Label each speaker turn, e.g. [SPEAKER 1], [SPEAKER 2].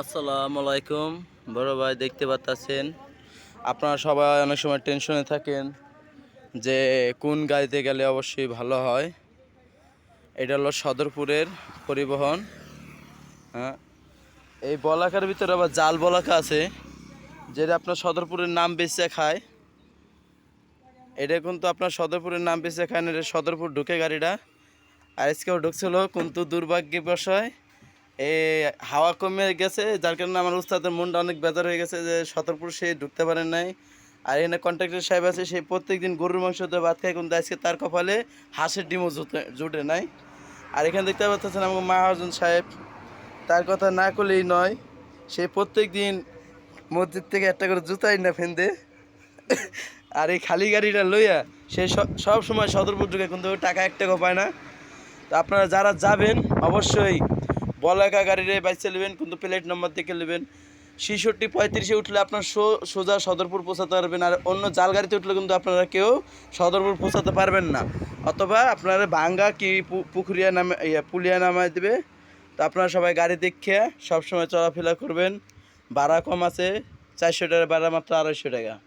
[SPEAKER 1] আসসালামু আলাইকুম। বড় ভাই, দেখতে পাচ্ছেন আপনারা সবাই অনেক সময় টেনশনে থাকেন যে কোন গাড়িতে গেলে অবশ্যই ভালো হয়। এটা হলো সদরপুরের পরিবহন। হ্যাঁ এই বলাকার ভিতরে আবার জাল বলাকা আছে, যেটা আপনার সদরপুরের নাম বেচে খায়। এটা কিন্তু আপনার সদরপুরের নাম বেচে খায় না, এটা সদরপুর ঢুকে গাড়িটা। আর আজকেও ঢুকছিল কিন্তু দুর্ভাগ্যবশয় এই হাওয়া কমে গেছে, যার কারণে আমার উস্তাদের মনটা অনেক বেজার হয়ে গেছে যে সতর্কপুর সে ঢুকতে পারেন নাই। আর এখানে কন্ট্রাক্টর সাহেব আছে সেই প্রত্যেক দিন গরুর মাংস দিয়ে ভাত খায়, কিন্তু আজকে তার কপালে হাঁসের ডিমও জুটে জুটে নাই। আর এখানে দেখতে পাচ্ছেন আমার মাহাজন সাহেব। তার কথা না করলেই নয়, সে প্রত্যেক দিন মসজিদ থেকে একটা করে জুতাই না ফেন্দে। আর এই খালি গাড়িটা লইয়া সে সব- সময় সদরপুর ঢুকে, কিন্তু টাকা এক টাকা পায় না। তো আপনারা যারা যাবেন, অবশ্যই বলাকা গাড়িরে বাইসে নেবেন কিন্তু প্লেট নম্বর দেখে নেবেন ছিষট্টি পঁয়ত্রিশে উঠলে আপনার সো- সোজা সদরপুর পৌঁছাতে পারবেন, আর অন্য জাল গাড়িতে উঠলে কিন্তু আপনারা কেউ সদরপুর পৌঁছাতে পারবেন না। অথবা আপনারা ভাঙ্গা কি পু- পুকুরিয়া নামে, ইয়া, পুলিয়া নামায় দেবে, তো আপনারা সবাই গাড়ি দেখে সবসময় চলাফেরা করবেন। ভাড়া কম আছে, চারশো টাকা ভাড়া মাত্র আড়াইশো টাকা।